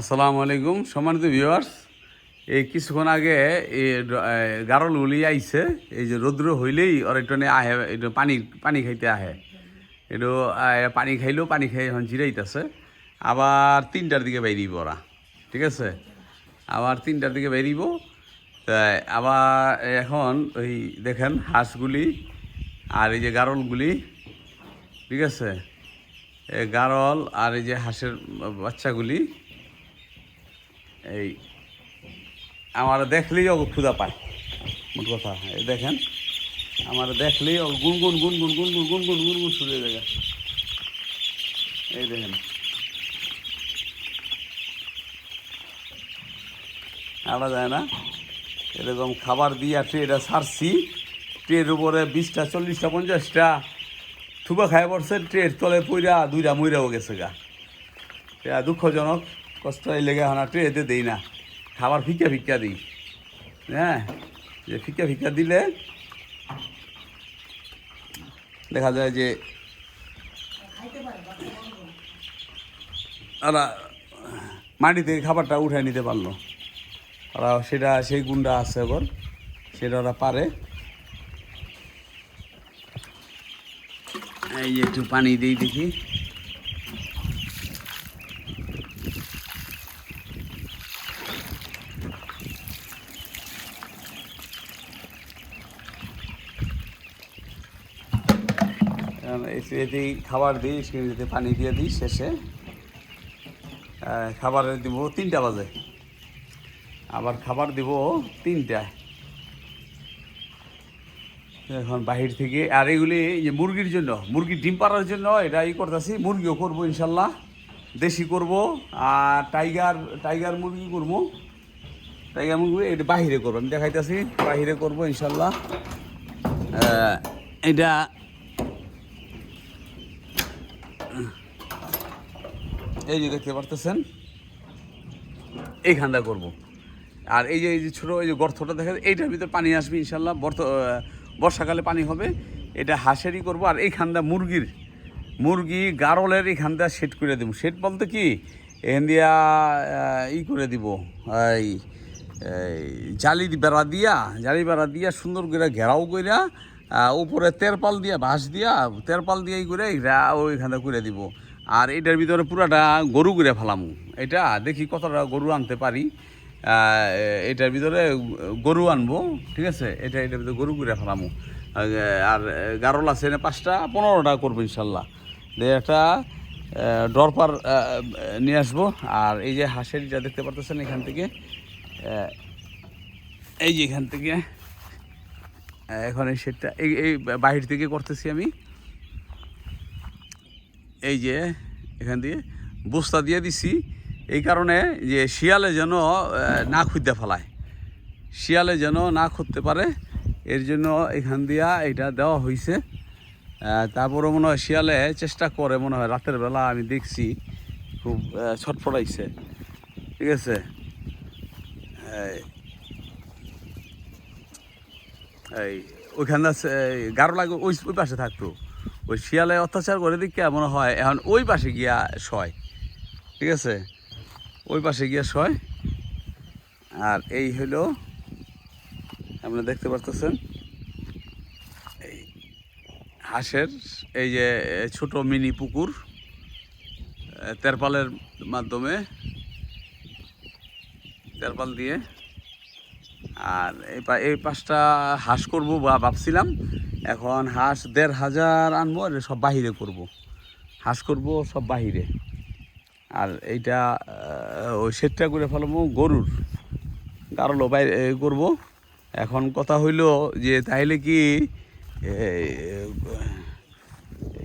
আসসালামু আলাইকুম। সম্মানিত ভিউয়ার্স এই কিছুক্ষণ আগে এই গারল উলি আইছে। এই যে রৌদ্র হইলেই ওর একটু আহে একটু পানি পানি খাইতে আহে। আহ, পানি খাইলেও পানি খাই এখন জিরাইতেছে। আবার তিনটার দিকে বেরিয়ে ওরা ঠিক আছে? আবার তিনটার দিকে বেরিব। তাই আবার এখন ওই দেখেন হাঁসগুলি আর এই যে গারলগুলি ঠিক আছে? গারল আর এই যে হাঁসের বাচ্চাগুলি এই আমার দেখলেই ও ক্ষুদা পায় মোট কথা এই দেখেন আমার দেখলেই ও গুনগুন গুনগুন গুনগুন গুনগুন গুনগুন শুরু হয়ে যায় এই দেখেন আলা যায় না এরকম খাবার দিয়ে ট্রেটা ছাড়ছি ট্রের উপরে বিশটা চল্লিশটা পঞ্চাশটা থুবা খাই পড়ছে ট্রের তলে পইরা দুইটা মইরাও গেছে গা এটা দুঃখজনক কষ্ট এই লেগে হনা ট্রেতে দিই না। খাবার ফিকা ফিকা দিই। হ্যাঁ যে ফিকা ফিকা দিলে দেখা যায় যে ওরা মাটি থেকে খাবারটা উঠে নিতে পারল। ওরা সেটা, সেই গুণটা আছে ওর সেটা ওরা পারে। এই যে একটু পানি দিই দেখি। এই- খাবার দিই সিঁড়িতে পানি দিয়ে দিই শেষে। খাবার দিব তিনটা বাজে। আবার খাবার দিব তিনটায় এখন বাহির থেকে, আর এগুলি যে মুরগির জন্য মুরগির ডিম পাড়ার জন্য এটা ই করতেছি, মুরগিও করব ইনশাল্লাহ, দেশি করব, আর টাইগার টাইগার মুরগি করব। টাইগার মুরগি এটা বাহিরে করব, আমি দেখাইতেছি, বাহিরে করব ইনশাল্লাহ। এটা এই যে দেখতে পারতেছেন? এইখানটা করব। আর এই যে এই যে ছোটো, এই যে গর্তটা দেখা যায় এইটার ভিতরে পানি আসবে ইনশাল্লাহ। বর্ত বর্ষাকালে পানি হবে। এটা হাঁসেরই করব। আর এইখানটা মুরগির, মুরগি গারলের এইখানটা সেট করে দেবো। সেট বলতে কি? এখান দিয়া ই করে দিব। এই জালি বেড়া দিয়া, জালি বেড়া দিয়া সুন্দর করে ঘেরাও কইরা উপরে তেরপাল দিয়া, বাঁশ দিয়া, তেরপাল দিয়ে ই করে ওইখানটা করে দিব। আর এটার ভিতরে পুরাটা গরু করে ফেলামু। এটা দেখি কতটা গরু আনতে পারি। এটার ভিতরে গরু আনব ঠিক আছে? এটা এটার ভিতরে গরু করে ফেলামু। আর, গারল আছে পাঁচটা পনেরোটা করব ইনশাল্লাহ। একটা ডরপার নিয়ে আসব। আর এই যে হাঁসের যা দেখতে পারতেছেন এখান থেকে এই যে এখান থেকে এখন এই সেটটা এই এই বাহির থেকে করতেছি আমি। এই যে এখান দিয়ে বস্তা দিয়ে দিছি। এই কারণে যে শিয়ালে যেন না খুঁজতে ফেলায়। শিয়ালে যেন না খুঁজতে পারে, এর জন্য এখান দিয়া এটা দেওয়া হয়েছে তারপরে মনে হয় শিয়ালে চেষ্টা করে, মনে হয় রাতের বেলা আমি দেখছি, খুব ছটফটাইছে। ঠিক আছে? এই- ওইখানটা গাঢ় লাগে ওই পাশে থাকতো ওই শিয়ালে অত্যাচার করে দিকে মনে হয় এখন ওই পাশে গিয়া শয়। ঠিক আছে? ওই পাশে গিয়া শয়। আর এই হলো আপনারা দেখতে পারতেছেন, এই হাঁসের, এই যে ছোট মিনি পুকুর তেরপালের মাধ্যমে, তেরপাল দিয়ে। আর এই এই পাঁচটা হাঁস করব বা ভাবছিলাম এখন হাঁস দেড় হাজার আনব, আর সব বাহিরে করব। হাঁস করব সব বাহিরে। আর এইটা ওই সেটটা করে ফেলব গরুর। গারলো বাইরে করব। এখন কথা হইল যে, তাইলে কি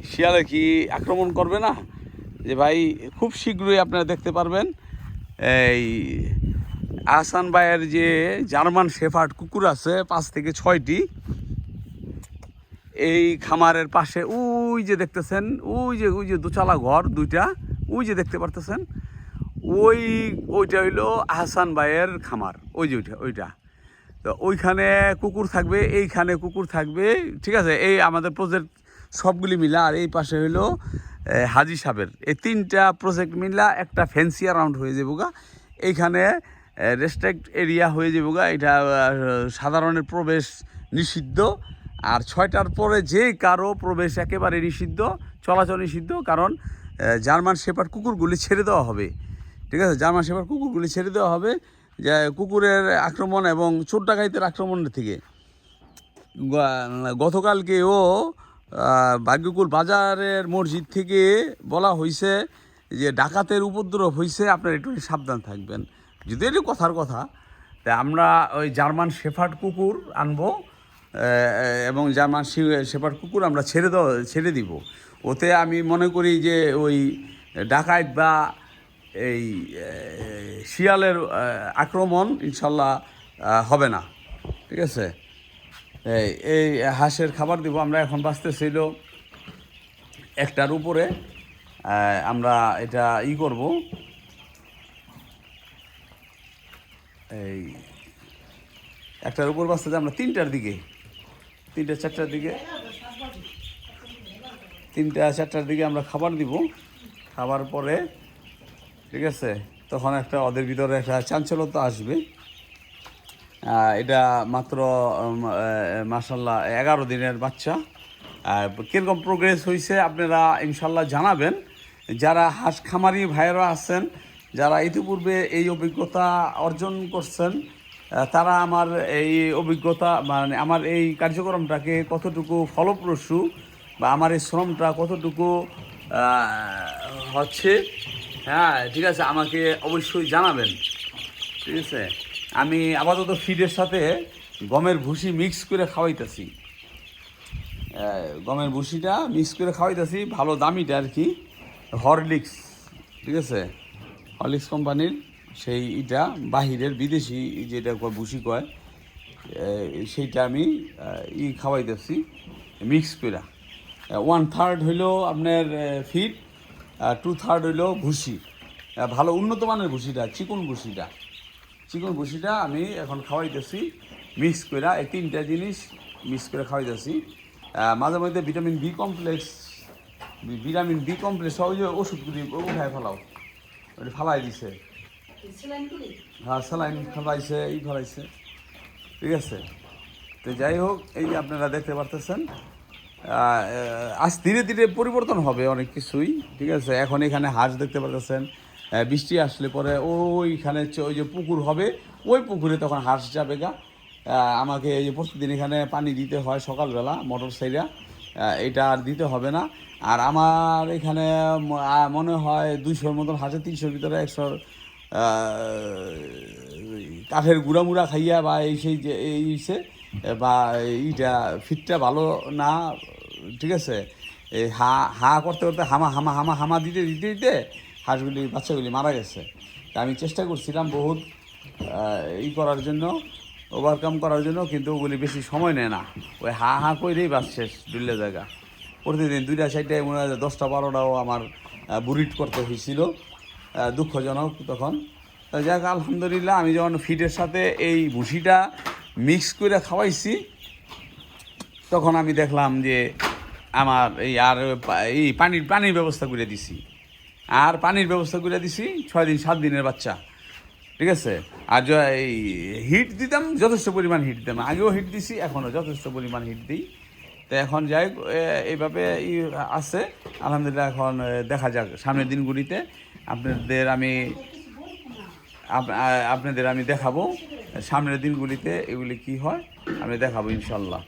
শিয়ালে কি আক্রমণ করবে না? যে ভাই, খুব শীঘ্রই আপনারা দেখতে পারবেন, এই আহসান ভাইয়ের যে জার্মান শেফার্ড কুকুর আছে, পাঁচ থেকে ছয়টি এই খামারের পাশে ওই যে দেখতেছেন, ওই যে ওই যে দুচালা ঘর দুইটা, ওই যে দেখতে পারতেছেন? ওই, ওইটা হইল আহসান ভাইয়ের খামার, ওই যে ওইটা ওইটা। তো ওইখানে কুকুর থাকবে, এইখানে কুকুর থাকবে, ঠিক আছে? এই আমাদের প্রজেক্ট সবগুলি মিলা, আর এই পাশে হইল হাজি সাহেবের। এই তিনটা প্রজেক্ট মিলা একটা ফ্যান্সি রাউন্ড হয়ে যাব গা। এইখানে রেস্ট্রিক্ট এরিয়া হয়ে যাব গা। এটা সাধারণের প্রবেশ নিষিদ্ধ। আর ছয়টার পরে যে কারও প্রবেশ একেবারে নিষিদ্ধ, চলাচল নিষিদ্ধ, কারণ জার্মান শেপার কুকুরগুলি ছেড়ে দেওয়া হবে। ঠিক আছে? জার্মান শেপার কুকুরগুলি ছেড়ে দেওয়া হবে, যে কুকুরের আক্রমণ এবং চোর ডাকাইতের আক্রমণের থেকে গতকালকেও ভাগ্যকুল বাজারের মসজিদ থেকে বলা হয়েছে যে ডাকাতের উপদ্রব হয়েছে আপনারা একটু সাবধান থাকবেন। যদি এটি কথার কথা, তা আমরা ওই জার্মান শেফার্ড কুকুর আনব এবং জার্মান শে- শেফার্ড কুকুর আমরা ছেড়ে দেওয়া ছেড়ে দিব। ওতে আমি মনে করি যে ওই ডাকাত বা এই শিয়ালের আক্রমণ ইনশাল্লাহ হবে না। ঠিক আছে? এই হাঁসের খাবার দিব। আমরা এখন বাঁচতেছিল একটার উপরে। আমরা এটা ই করব। এই, একটার উপর বাঁচতে আমরা তিনটার দিকে। তিনটা চারটার দিকে। তিনটা চারটার দিকে আমরা খাবার দিব। খাবার পরে, ঠিক আছে? তখন একটা ওদের ভিতরে একটা চাঞ্চল্যতা আসবে। এটা মাত্র মাসাল্লাহ এগারো দিনের বাচ্চা। কীরকম প্রোগ্রেস হয়েছে আপনারা ইনশাল্লাহ জানাবেন। যারা হাঁস খামারি ভাইয়েরা আছেন, যারা ইতিপূর্বে এই অভিজ্ঞতা অর্জন করছেন তারা আমার এই অভিজ্ঞতা মানে আমার এই কার্যক্রমটাকে কতটুকু ফলপ্রসূ বা আমার এই শ্রমটা কতটুকু হচ্ছে হ্যাঁ ঠিক আছে, আমাকে অবশ্যই জানাবেন। ঠিক আছে? আমি আপাতত ফিডের সাথে গমের ভুসি মিক্স করে খাওয়াইতেছি। গমের ভুসিটা মিক্স করে খাওয়াইতেছি, ভালো দামিটা আর কি, হরলিক্স, ঠিক আছে? হরলিক্স কোম্পানির। সেই ইটা বাহিরের বিদেশি যেটা ভুসি কয় সেইটা আমি ই খাওয়াইতেছি মিক্স করে ওয়ান থার্ড হইল আপনার ফিড টু থার্ড হইল ভুসি। ভালো উন্নত মানের ভুসিটা, চিকন ভুসিটা। চিকন ভুসিটা আমি এখন খাওয়াইতেছি মিক্স করে এই তিনটা জিনিস মিক্স করে খাওয়াইতেছি। মাঝে মধ্যে vitamin B complex vitamin B complex যে ওষুধগুলি উঠায় ফেলাও, ওটা ফালাই দিছে। হ্যাঁ স্যালাইন ফেলাইছে এই ফেলাইছে। ঠিক আছে? তো যাই হোক, এই যে আপনারা দেখতে পারতেছেন আজ ধীরে ধীরে পরিবর্তন হবে অনেক কিছুই, ঠিক আছে? এখন এখানে হাঁস দেখতে পারতেছেন বৃষ্টি আসলে পরে ওইখানে ওই যে পুকুর হবে, ওই পুকুরে তখন হাঁস যাবে গা। আমাকে এই যে প্রতিদিন এখানে পানি দিতে হয় সকালবেলা মোটর সাইডা এটা আর দিতে হবে না। আর আমার এখানে মনে হয় দুইশোর মতন হাঁসের তিনশোর ভিতরে একশোর কাঠের গুঁড়া মুড়া খাইয়া বা এই সেই যে এই সে, বা এইটা ফিটটা ভালো না, ঠিক আছে? এই হা হা করতে করতে হামা হামা হামা হামা দিতে দিতে দিতে হাঁসগুলি, বাচ্চাগুলি মারা গেছে। তা আমি চেষ্টা করছিলাম বহুত ই করার জন্য ওভারকাম করার জন্য, কিন্তু ওগুলি বেশি সময় নেয় না। ওই হা হা করেই বাস শেষ দুল্লে জায়গা। প্রতিদিন দুইটা সাইডটায় মনে হয় দশটা, বারোটাও আমার বুরিট করতে হয়েছিল দুঃখজনক তখন। যাক, আলহামদুলিল্লাহ, আমি যখন ফিডের সাথে এই ভুসিটা মিক্স করে খাওয়াইছি, তখন আমি দেখলাম যে আমার এই আর, এই পানির পানির ব্যবস্থা করে দিছি। আর পানির ব্যবস্থা করে দিছি ছয় দিন, সাত দিনের বাচ্চা। ঠিক আছে? আর এই হিট দিতাম, যথেষ্ট পরিমাণ হিট দিতাম। আগেও হিট দিছি, এখনও যথেষ্ট পরিমাণ হিট দিই। তো এখন যাই এইভাবে ই আছে। আলহামদুলিল্লাহ এখন দেখা যাক। সামনের দিনগুলিতে আপনাদের আমি আপনাদের আমি দেখাবো। সামনের দিনগুলিতে এগুলি কি হয়, আমি দেখাবো ইনশাল্লাহ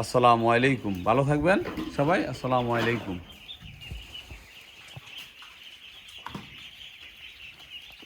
আসসালামু আলাইকুম। ভালো থাকবেন সবাই। আসসালামু আলাইকুম।